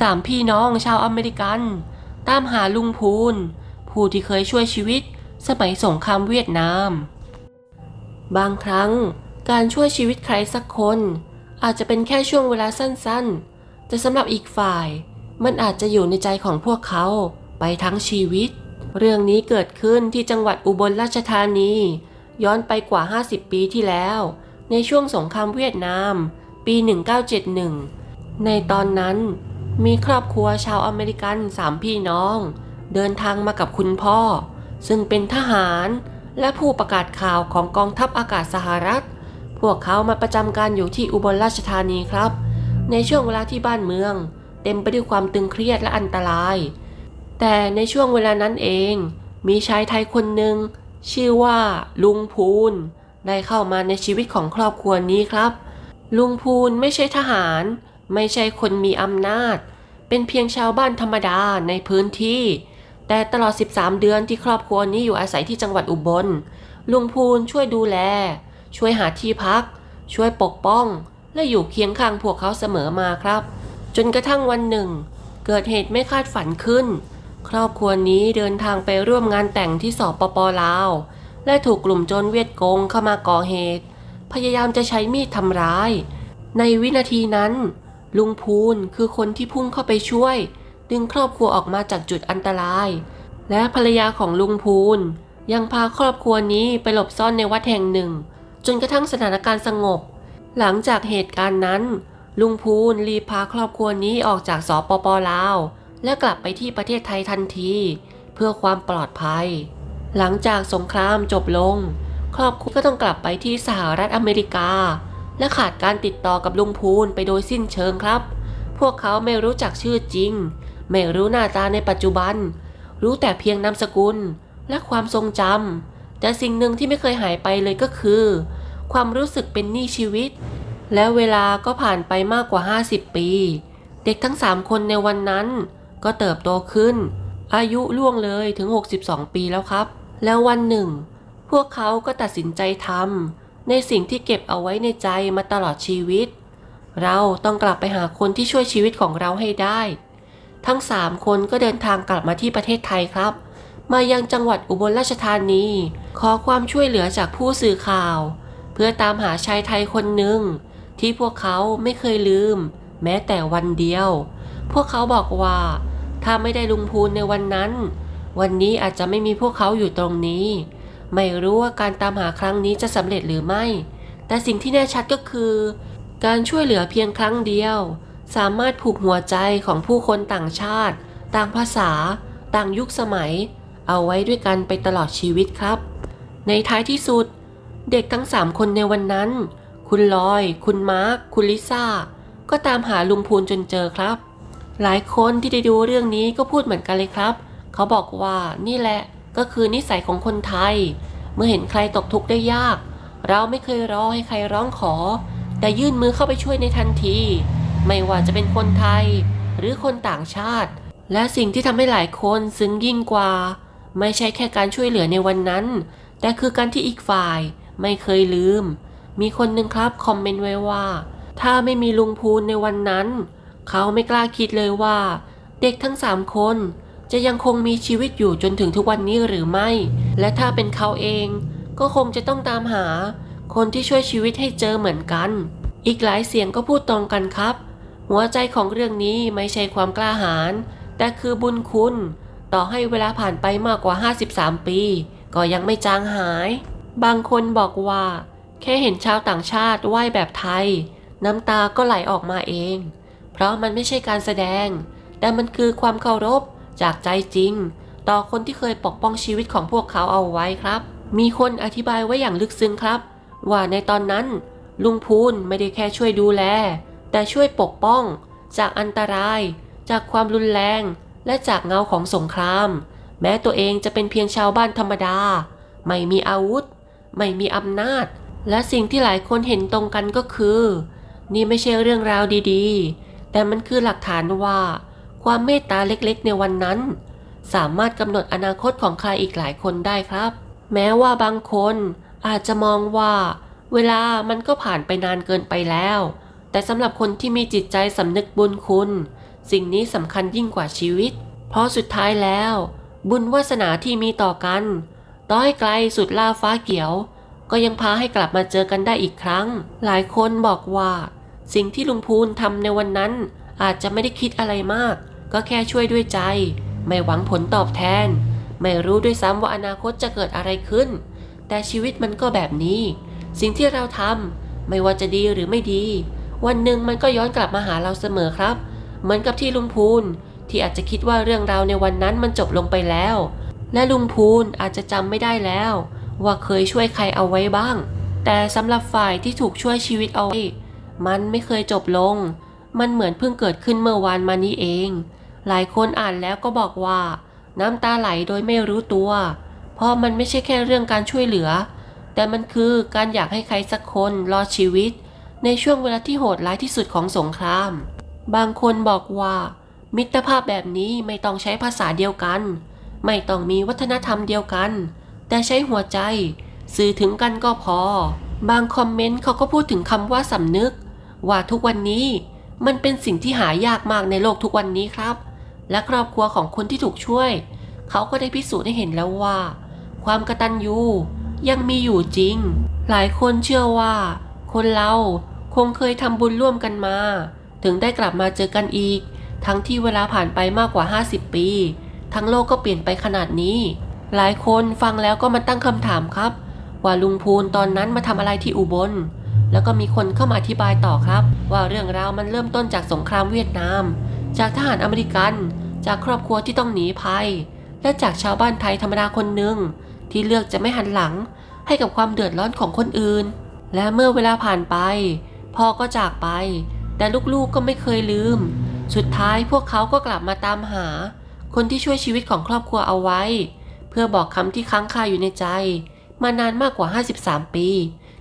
สามพี่น้องชาวอเมริกัน ตามหาลุงพูน ผู้ที่เคยช่วยชีวิตสมัยสงครามเวียดนาม บางครั้งการช่วยชีวิตใครสักคน อาจจะเป็นแค่ช่วงเวลาสั้นๆ แต่สำหรับอีกฝ่ายมันอาจจะอยู่ในใจของพวกเขาไปทั้งชีวิต เรื่องนี้เกิดขึ้นที่จังหวัดอุบลราชธานี ย้อนไปกว่า 50 ปีที่แล้ว ในช่วงสงครามเวียดนาม ปี 1971 ในตอนนั้น มีครอบครัวชาวอเมริกันสามพี่น้อง เดินทางมากับคุณพ่อ ซึ่งเป็นทหารและผู้ประกาศข่าวของกองทัพอากาศสหรัฐ พวกเขามาประจำการอยู่ที่อุบลราชธานีครับ ในช่วงเวลาที่บ้านเมือง เต็มไปด้วยความตึงเครียดและอันตราย แต่ในช่วงเวลานั้นเอง มีชายไทยคนหนึ่งชื่อว่า ลุงพูน ได้เข้ามาในชีวิตของครอบครัวนี้ครับ ลุงพูนไม่ใช่ทหาร ไม่ใช่คนมีอำนาจ เป็นเพียงชาวบ้านธรรมดาในพื้นที่ แต่ตลอด 13 เดือนที่ครอบครัวนี้อยู่อาศัยที่จังหวัดอุบล ลุงพูนช่วยดูแล ช่วยหาที่พัก ช่วยปกป้อง และอยู่เคียงข้างพวกเขาเสมอมาครับ จนกระทั่งวันหนึ่ง เกิดเหตุไม่คาดฝันขึ้น ครอบครัวนี้เดินทางไปร่วมงานแต่งที่สปปลาว และถูกกลุ่มโจรเวียดกงเข้ามาก่อเหตุ พยายามจะใช้มีดทำร้าย ในวินาทีนั้น ลุงพูนคือคนที่พุ่งเข้าไปช่วย ดึงครอบครัวออกมาจากจุดอันตราย และภรรยาของลุงพูนยังพาครอบครัวนี้ไปหลบซ่อนในวัดแห่งหนึ่ง จนกระทั่งสถานการณ์สงบ หลังจากเหตุการณ์นั้น ลุงพูนรีพาครอบครัวนี้ออกจากสปปลาว และกลับไปที่ประเทศไทยทันที เพื่อความปลอดภัย หลังจากสงครามจบลง ครอบครัวก็ต้องกลับไปที่สหรัฐอเมริกา และขาดการติดต่อกับลุงพูนไปโดยสิ้นเชิงครับ พวกเขาไม่รู้จักชื่อจริง ไม่รู้หน้าตาในปัจจุบัน รู้แต่เพียงนามสกุลและความทรงจำแต่สิ่งหนึ่งที่ไม่เคยหายไปเลยก็คือ ความรู้สึกเป็นหนี้ชีวิต และเวลาก็ผ่านไปมากกว่า 50 ปี เด็กทั้ง 3 คนในวันนั้น ก็เติบโตขึ้น อายุล่วงเลยถึง 62 ปีแล้วครับ แล้ววันหนึ่ง พวกเขาก็ตัดสินใจทำ ในสิ่งที่เก็บเอาไว้ในใจมาตลอดชีวิต เราต้องกลับไปหาคนที่ช่วยชีวิตของเราให้ได้ ทั้ง3คนก็เดินทางกลับมาที่ประเทศไทยครับ มายังจังหวัดอุบลราชธานี ขอความช่วยเหลือจากผู้สื่อข่าว เพื่อตามหาชายไทยคนหนึ่ง ที่พวกเขาไม่เคยลืม แม้แต่วันเดียว พวกเขาบอกว่า ถ้าไม่ได้ลุงพูนในวันนั้น วันนี้อาจจะไม่มีพวกเขาอยู่ตรงนี้ ไม่รู้ว่าการตามหาครั้งนี้จะสำเร็จหรือไม่ แต่สิ่งที่แน่ชัดก็คือ การช่วยเหลือเพียงครั้งเดียว สามารถผูกหัวใจของผู้คนต่างชาติ ต่างภาษา ต่างยุคสมัย เอาไว้ด้วยกันไปตลอดชีวิตครับ ในท้ายที่สุด เด็กทั้งสามคนในวันนั้น คุณลอย คุณมาร์ค คุณลิซ่า ก็ตามหาลุงพูนจนเจอครับ หลายคนที่ได้ดูเรื่องนี้ก็พูดเหมือนกันเลยครับ เขาบอกว่านี่แหละ ก็คือนิสัยของคนไทย เมื่อเห็นใครตกทุกข์ได้ยาก เราไม่เคยรอให้ใครร้องขอ แต่ยื่นมือเข้าไปช่วยในทันที ไม่ว่าจะเป็นคนไทย หรือคนต่างชาติ และสิ่งที่ทำให้หลายคนซึ้งยิ่งกว่า ไม่ใช่แค่การช่วยเหลือในวันนั้น แต่คือการที่อีกฝ่าย ไม่เคยลืม มีคนหนึ่งครับคอมเมนต์ไว้ว่า ถ้าไม่มีลุงพูนในวันนั้น เขาไม่กล้าคิดเลยว่า เด็กทั้งสามคน จะยังคงมีชีวิตอยู่จนถึงทุกวันนี้หรือไม่ และถ้าเป็นเขาเอง ก็คงจะต้องตามหา คนที่ช่วยชีวิตให้เจอเหมือนกัน อีกหลายเสียงก็พูดตรงกันครับ หัวใจของเรื่องนี้ไม่ใช่ความกล้าหาญแต่คือบุญคุณ ต่อให้เวลาผ่านไปมากกว่า 53 ปี ก็ยังไม่จางหาย บางคนบอกว่า แค่เห็นชาวต่างชาติไหว้แบบไทย น้ำตาก็ไหลออกมาเอง เพราะมันไม่ใช่การแสดง แต่มันคือความเคารพ จากใจจริง ต่อคนที่เคยปกป้องชีวิตของพวกเขาเอาไว้ครับ มีคนอธิบายไว้อย่างลึกซึ้งครับ ว่าในตอนนั้น ลุงพูนไม่ได้แค่ช่วยดูแล แต่ช่วยปกป้อง จากอันตราย จากความรุนแรง และจากเงาของสงคราม แม้ตัวเองจะเป็นเพียงชาวบ้านธรรมดา ไม่มีอาวุธ ไม่มีอำนาจ และสิ่งที่หลายคนเห็นตรงกันก็คือ นี่ไม่ใช่เรื่องราวดีๆ แต่มันคือหลักฐานว่า ความเมตตาเล็กๆ ในวันนั้น สามารถกำหนดอนาคตของใครอีกหลายคนได้ครับ แม้ว่าบางคนอาจจะมองว่า เวลามันก็ผ่านไปนานเกินไปแล้ว แต่สำหรับคนที่มีจิตใจสำนึกบุญคุณ สิ่งนี้สำคัญยิ่งกว่าชีวิต เพราะสุดท้ายแล้ว บุญวาสนาที่มีต่อกันต่อให้ไกลสุดล่าฟ้าเขียว ก็ยังพาให้กลับมาเจอกันได้อีกครั้ง หลายคนบอกว่า สิ่งที่ลุงพูนทำในวันนั้นอาจจะไม่ได้คิดอะไรมาก ก็แค่ช่วยด้วยใจ ไม่หวังผลตอบแทน ไม่รู้ด้วยซ้ำว่าอนาคตจะเกิดอะไรขึ้น แต่ชีวิตมันก็แบบนี้ สิ่งที่เราทำไม่ว่าจะดีหรือไม่ดี วันหนึ่งมันก็ย้อนกลับมาหาเราเสมอครับ เหมือนกับที่ลุงพูนที่อาจจะคิดว่าเรื่องราวในวันนั้นมันจบลงไปแล้ว และลุงพูนอาจจะจำไม่ได้แล้ว ว่าเคยช่วยใครเอาไว้บ้าง แต่สำหรับฝ่ายที่ถูกช่วยชีวิตเอาไว้มันไม่เคยจบลง มันเหมือนเพิ่งเกิดขึ้นเมื่อวานมานี้เอง หลายคนอ่านแล้วก็บอกว่า น้ำตาไหลโดยไม่รู้ตัว เพราะมันไม่ใช่แค่เรื่องการช่วยเหลือ แต่มันคือการอยากให้ใครสักคนรอดชีวิต ในช่วงเวลาที่โหดร้ายที่สุดของสงคราม บางคนบอกว่า มิตรภาพแบบนี้ไม่ต้องใช้ภาษาเดียวกัน ไม่ต้องมีวัฒนธรรมเดียวกัน แต่ใช้หัวใจ สื่อถึงกันก็พอ บางคอมเมนต์เขาก็พูดถึงคำว่าสำนึก ว่าทุกวันนี้มันเป็นสิ่งที่หายากมากในโลกทุกวันนี้ครับ และครอบครัวของคนที่ถูกช่วย เขาก็ได้พิสูจน์ให้เห็นแล้วว่า ความกระตัญญูยังมีอยู่จริง หลายคนเชื่อว่า คนเราคงเคยทำบุญร่วมกันมา ถึงได้กลับมาเจอกันอีก ทั้งที่เวลาผ่านไปมากกว่า 50 ปี ทั้งโลกก็เปลี่ยนไปขนาดนี้ หลายคนฟังแล้วก็มาตั้งคำถามครับ ว่าลุงพูนตอนนั้นมาทำอะไรที่อุบล แล้วก็มีคนเข้ามาอธิบายต่อครับ ว่าเรื่องราวมันเริ่มต้นจากสงครามเวียดนาม จากทหารอเมริกัน จากครอบครัวที่ต้องหนีภัย และจากชาวบ้านไทยธรรมดาคนหนึ่งที่เลือกจะไม่หันหลังให้กับความเดือดร้อนของคนอื่น และเมื่อเวลาผ่านไป พ่อก็จากไป แต่ลูกๆก็ไม่เคยลืม สุดท้ายพวกเขาก็กลับมาตามหา คนที่ช่วยชีวิตของครอบครัวเอาไว้ เพื่อบอกคำที่ค้างคาอยู่ในใจ มานานมากกว่า 53 ปี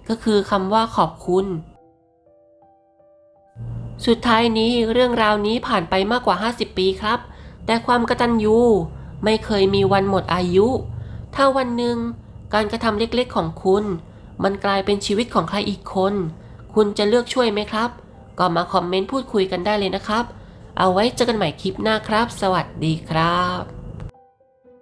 ก็คือคำว่าขอบคุณ สุดท้ายนี้เรื่องราวนี้ผ่านไปมากกว่า 50 ปีครับ แต่ความกระตันยูไม่เคยมีวันหมดอายุ ถ้าวันหนึ่งการกระทำเล็กๆของคุณ มันกลายเป็นชีวิตของใครอีกคน คุณจะเลือกช่วยไหมครับ ก็มาคอมเมนต์พูดคุยกันได้เลยนะครับ เอาไว้เจอกันใหม่คลิปหน้าครับ สวัสดีครับ